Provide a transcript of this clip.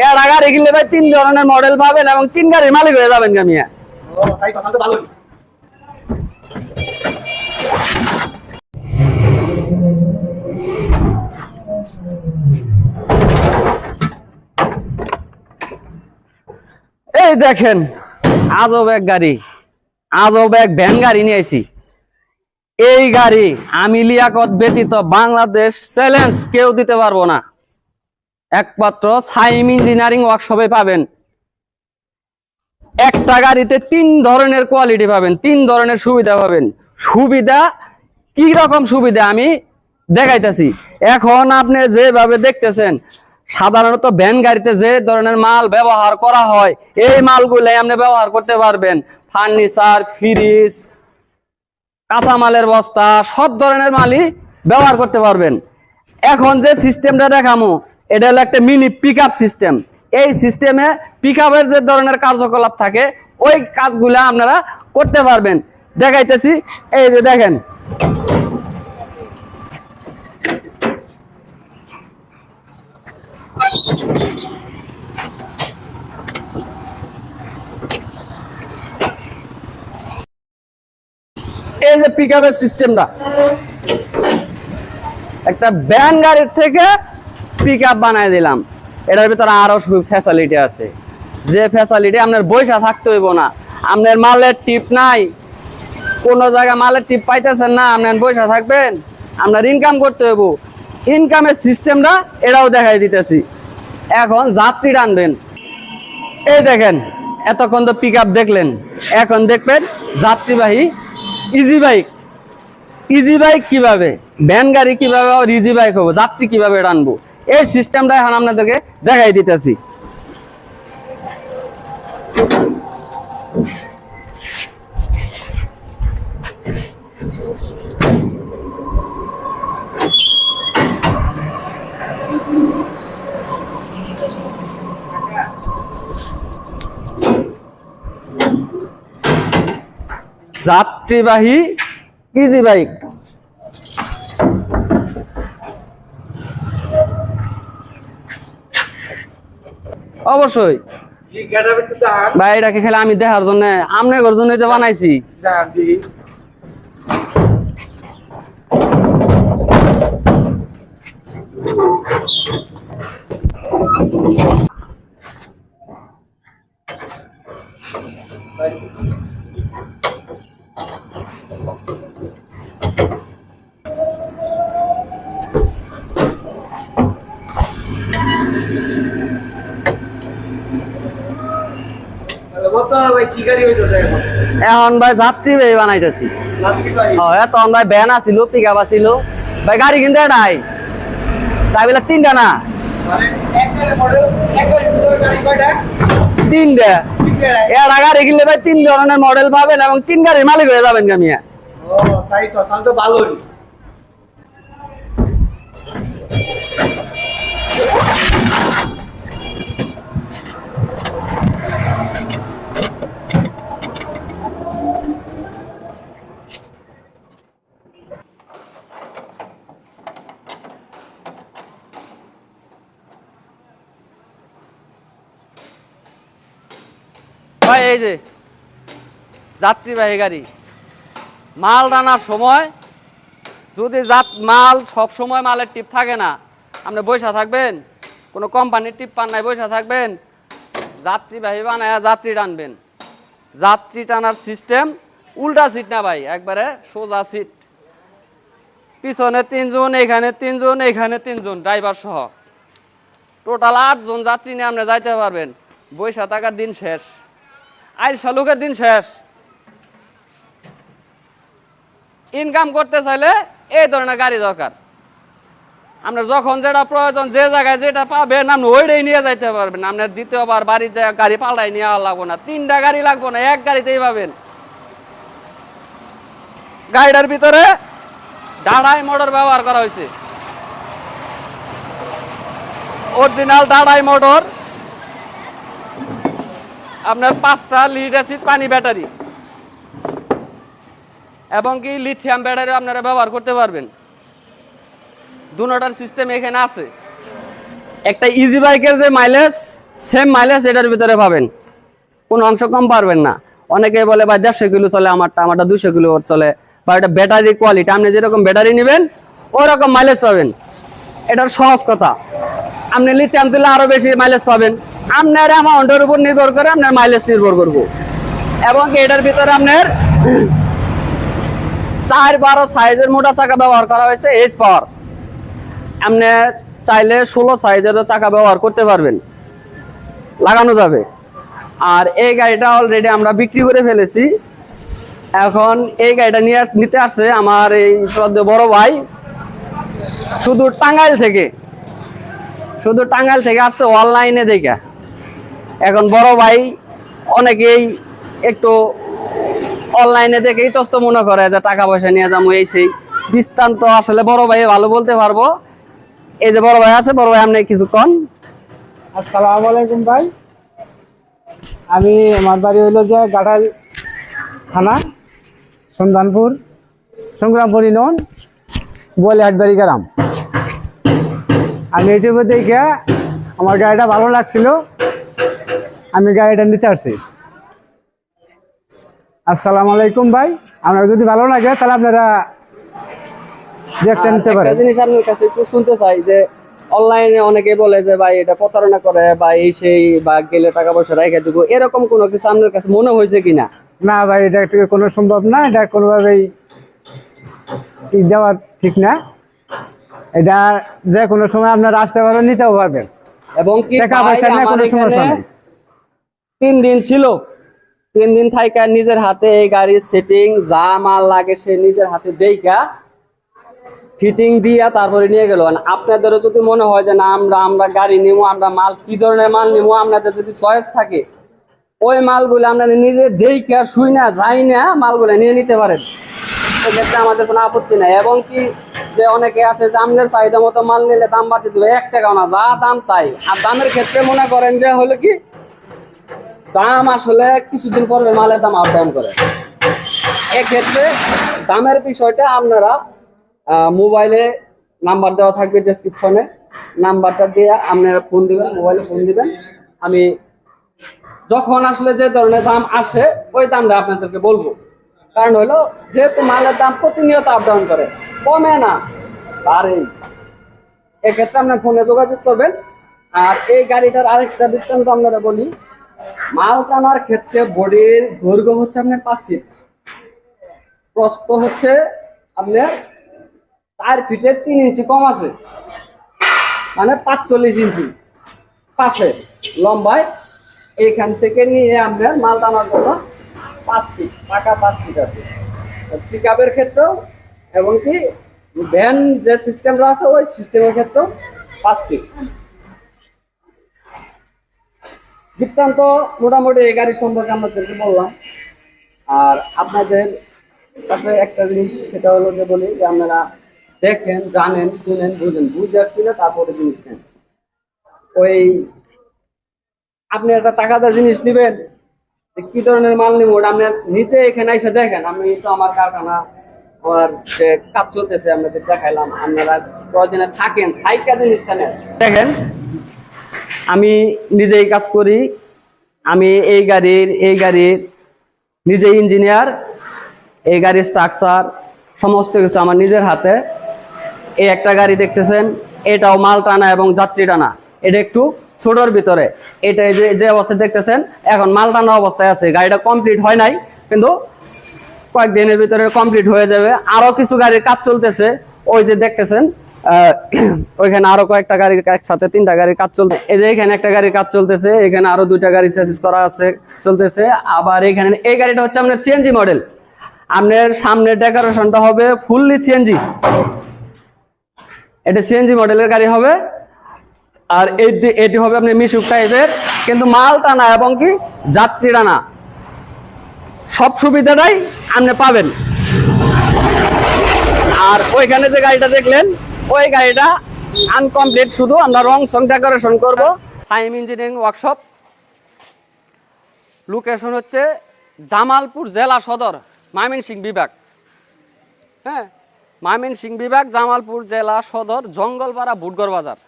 এর গাড়ি কিনলে ভাই তিন ধরনের মডেল পাবেন এবং তিন গাড়ির মালিক হয়ে যাবেন গামিয়া এই দেখেন, আজব এক গাড়ি, আজব এক ভ্যান গাড়ি নিয়েছি এই গাড়ি আমি লিয়াকত ব্যতীত বাংলাদেশ চ্যালেঞ্জ কেউ দিতে পারব না। একমাত্র সাইম ইঞ্জিনিয়ারিং ওয়ার্কশপে পাবেন। একটা গাড়িতে তিন ধরনের কোয়ালিটি পাবেন, তিন ধরনের সুবিধা পাবেন। সুবিধা কি রকম সুবিধা আমি দেখাইতেছি। এখন আপনি যেভাবে দেখতেছেন, সাধারণত ভ্যান গাড়িতে যে ধরনের মাল ব্যবহার করা হয়, এই মালগুলো আপনি ব্যবহার করতে পারবেন। ফার্নিচার ফ্রিজ কাঁচামালের বস্তা, সব ধরনের মালই ব্যবহার করতে পারবেন। এখন যে সিস্টেমটা দেখামো এটা হলো একটা মিনি পিক সিস্টেম এই সিস্টেমে পিক যে ধরনের কার্যকলাপ থাকে, ওই কাজগুলো আপনারা করতে পারবেন। দেখাইতেছি, এই যে দেখেন। এই যে পিক আপের সিস্টেমটা একটা ব্যান গাড়ির থেকে পিক আপ বানাই দিলাম। এটার ভিতরে আরও ফ্যাসিলিটি আছে। যে ফ্যাসিলিটি আপনার বৈশা থাকতে হইব না। আপনার মালের টিপ নাই। কোন জায়গায় মালের টিপ পাইতেছেন না, আপনার বৈশা থাকবেন। আপনার ইনকাম করতে হইব। ইনকামের সিস্টেমটা এটাও দেখাই দিতেছি। এখন যাত্রী টানবেন। এই দেখেন, এতক্ষণ তো পিক আপ দেখলেন। এখন দেখবেন যাত্রীবাহী ইজি বাইক ইজি বাইক কীভাবে? ভ্যান গাড়ি কীভাবে ইজি বাইক হব? যাত্রী কীভাবে টানবো? এই সিস্টেমটা এখন আপনাদেরকে দেখাই দিতেছি। যাত্রীবাহী ইজি বাইক অবশ্যই। ভাই এটাকে খেলে আমি দেখার জন্য আপনার জন্য তো বানাইছি। দান দি গাড়ি হইতেছে এখন। এখন ভাই বানাইতেছি। যাত্রী ভাই? হ্যাঁ তখন ভাই ভ্যান আছিল পিক আপ আছিল। ভাই গাড়ি কিনতে নাই। তাই বলে তিনটা না? মানে তিনটা। এর গাড়ি কিনলে ভাই তিন ধরনের মডেল পাবেন এবং তিন গাড়ির মালিক হয়ে যাবেন গামিয়া ও তাই তো তাহলে তো ভালোই। ভাই, এই যে যাত্রীবাহী গাড়ি। মাল টানার সময় যদি যাত, মাল সব সময় মালের টিপ থাকে না, আপনি বৈশা থাকবেন, কোনো কোম্পানির টিপ পান নাই, বৈশা থাকবেন, যাত্রীবাহী বানায় যাত্রী টানবেন। যাত্রী টানার সিস্টেম উল্টা সিট না ভাই, একবারে সোজা সিট পিছনে তিনজন, এখানে তিনজন এখানে তিনজন ড্রাইভার সহ। টোটাল আটজন যাত্রী নিয়ে আপনি যাইতে পারবেন। বৈশা থাকার দিন শেষ। আইল শালুকের দিন শেষ। ইনকাম করতে চাইলে এই ধরনের গাড়ি দরকার। আপনার যখন যেটা প্রয়োজন, যে জায়গায় যেটা পাবেন আপনি ওইটাই নিয়ে যাইতে পারবেন। আপনার দ্বিতীয়বার বাড়ির জায়গা গাড়ি পাল্টাই নিয়ে লাগবো না। তিনটা গাড়ি লাগবো না, এক গাড়িতেই পাবেন। গাড়িটার ভিতরে ডাড়াই মোটর ব্যবহার করা হয়েছে। অরিজিনাল ডাড়াই মোটর। আপনার পাঁচটা লিড অ্যাসিড, পানি ব্যাটারি। এবং কি লিথিয়াম ব্যাটারি আপনারা ব্যবহার করতে পারবেন। দুটার সিস্টেম এখানে আছে। একটা ইজি বাইকের যে মাইলেজ সেম মাইলেজ এটার ভিতরে পাবেন। কোনো অংশ কম পারবেন না। অনেকে বলে, ভাই, দেড়শো কিলো চলে আমারটা আমারটা দুশো কিলো চলে। বা এটা ব্যাটারি কোয়ালিটি আপনি যেরকম ব্যাটারি নেবেন, ওরকম মাইলেজ পাবেন। এটার সহজ কথা। আপনি লিথিয়াম দিলে আরও বেশি মাইলেজ পাবেন। আপনার অ্যামাউন্টের উপর নির্ভর করে আপনার মাইলেজ নির্ভর করব। এবং এটার ভিতরে আপনার চার বারো সাইজের মোটা চাকা ব্যবহার করা হয়েছে এইচ পাওয়ার আপনি চাইলে ষোলো সাইজেরও চাকা ব্যবহার করতে পারবেন। লাগানো যাবে। আর এই গাড়িটা অলরেডি আমরা বিক্রি করে ফেলেছি। এখন এই গাড়িটা নিয়ে নিতে আসছে আমার এই শ্রদ্ধে বড় ভাই। শুধু টাঙ্গাইল থেকে। শুধু টাঙ্গাইল থেকে আসছে অনলাইনে দেখে। এখন বড় ভাই অনেকেই একটু অনলাইনে দেখেই তস্ত মনে করে যে টাকা পয়সা নিয়ে যাব, এই সেই। বৃত্তান্ত আসলে বড় ভাই ভালো বলতে পারব। এই যে বড় ভাই আছে, বড় ভাই আপনি কিছুক্ষণ আসসালামু আলাইকুম ভাই। আমি, আমার বাড়ি হইল যে গাঠাল থানা, সন্ধানপুর, সংগ্রামপুর ইউনিয়ন, বলে আটবাড়ি গ্রাম। আমি ইউটিউবে দেখে আমার গাড়িটা ভালো লাগছিল। আমি গাড়িটা নিতে আসছি। আসসালামু আলাইকুম ভাই আপনার যদি ভালো লাগে তাহলে আপনারা যে একটা নিতে পারেন। জিনিস আপনার কাছে একটু শুনতে চাই যে অনলাইনে অনেকে বলে যে ভাই এটা প্রতারণা করে বা এই সেই বা গেলে টাকা পয়সা রেখে দেবো। এরকম কোনো কিছু আপনার কাছে মনে হয়েছে কিনা? না ভাই এটা কোনো সম্ভব না এটা কোনোভাবেই দেওয়া ঠিক না। এটা যে কোনো সময় আপনারা আসতে পারবেন নিতেও পারবেন। এবং টাকা পয়সা নিয়ে কোনো সমস্যা নেই। তিন দিন ছিল। তিন দিন থাইকা নিজের হাতে এই গাড়ির সেটিং যা মাল লাগে সে নিজের হাতে দেইকা ফিটিং দিয়া তারপরে নিয়ে গেল। আপনাদেরও যদি মনে হয় যে না, আমরা আমরা গাড়ি নিবো আমরা মাল কি ধরনের মাল নিবো আপনাদের যদি চয়েস থাকে, ওই মালগুলো আমরা নিজে দেইকা শুই না যাই না মালগুলো নিয়ে নিতে পারেন। সেক্ষেত্রে আমাদের কোনো আপত্তি নাই। এবং কি যে অনেকে আছে যে আপনার চাহিদা মতো মাল নিলে দাম বাড়তে দেবে, এক টাকাও না, যা দাম তাই। আর দামের ক্ষেত্রে মনে করেন যে হলো কি দাম আসলে কিছুদিন পরে মালের দাম আপ ডাউন করে। এক্ষেত্রে দামের বিষয়টা আপনারা মোবাইলে নাম্বার দেওয়া থাকবে ডেসক্রিপশনে নাম্বারটা দিয়ে আপনারা ফোন দিবেন মোবাইলে ফোন দিবেন। আমি যখন আসলে যে ধরনের দাম আসে, ওই দামটা আপনাদেরকে বলব। কারণ হলো, যেহেতু মালের দাম প্রতিনিয়ত আপ ডাউন করে, কমে না, বাড়েই। এক্ষেত্রে আপনার ফোনে যোগাযোগ করবেন। আর এই গাড়িটার আরেকটা বৃত্তান্ত আপনারা বলি মাল টানার ক্ষেত্রে বডির দৈর্ঘ্য হচ্ছে আপনার পাঁচ ফিট প্রস্থ হচ্ছে আপনার চার ফিটের তিন ইঞ্চি কম আছে। মানে পাঁচচল্লিশ ইঞ্চি পাশে লম্বায়। এইখান থেকে নিয়ে আপনার মাল টানার জন্য পাঁচ ফিট পাকা পাঁচ ফিট আছে। পিক আপের ক্ষেত্রেও এবং কি ভ্যান যে সিস্টেমটা আছে, ওই সিস্টেমের ক্ষেত্রেও পাঁচ ফিট বৃত্তান্ত মোটামুটি এই গাড়ি সম্পর্কে আপনাদেরকে বললাম। আর আপনাদের কাছে একটা জিনিস, সেটা হলো যে বলি যে আপনারা দেখেন, জানেন, শুনেন, বুঝেন, বুঝে আসলে তারপরে জিনিস নেন। ওই আপনি একটা টাকাদার জিনিস নেবেন, যে কি ধরনের মাল নিব ওটা আপনার নিচে এখানে এসে দেখেন। আমি তো আমার কারখানা আমার যে কাজ চলতেছে, আপনাদের দেখাইলাম। আপনারা প্রয়োজনে থাকেন, থাইকা জিনিসটা নেন। দেখেন আমি নিজেই কাজ করি। আমি এই গাড়ির এই গাড়ির নিজে ইঞ্জিনিয়ার এই গাড়ির স্ট্রাকচার সমস্ত কিছু আমার নিজের হাতে। এই একটা গাড়ি দেখতেছেন, এটাও মাল টানা এবং যাত্রী টানা। এটা একটু ছোটোর ভিতরে। এটা যে যে অবস্থায় দেখতেছেন, এখন মাল টানা অবস্থায় আছে। গাড়িটা কমপ্লিট হয় নাই, কিন্তু কয়েকদিনের ভিতরে কমপ্লিট হয়ে যাবে। আরও কিছু গাড়ির কাজ চলতেছে। ওই যে দেখতেছেন ওইখানে আরও কয়েকটা গাড়ি একসাথে তিনটা গাড়ির কাজ চলতে এই যে এখানে একটা গাড়ির কাজ চলতেছে, এখানে আরও দুইটা গাড়ি চেসিস করা আছে, চলতেছে। আবার এখানে এই গাড়িটা হচ্ছে আপনার সিএনজি মডেল আপনার সামনের ডেকোরেশনটা হবে ফুললি সিএনজি এটা সিএনজি মডেলের গাড়ি হবে। আর এটি এটি হবে আপনি মিশুক টাইপের কিন্তু মাল টানা এবং কি যাত্রী টানা সব সুবিধাটাই আপনি পাবেন। আর ওইখানে যে গাড়িটা দেখলেন ওই গাড়িটা আনকমপ্লিট শুধু, আমরা রং সং ডেকোরেশন করব। সাইম ইঞ্জিনিয়ারিং ওয়ার্কশপ লোকেশন হচ্ছে জামালপুর জেলা সদর, ময়মনসিংহ বিভাগ। হ্যাঁ ময়মনসিংহ বিভাগ, জামালপুর জেলা সদর, জঙ্গলপাড়া, বুটগড় বাজার।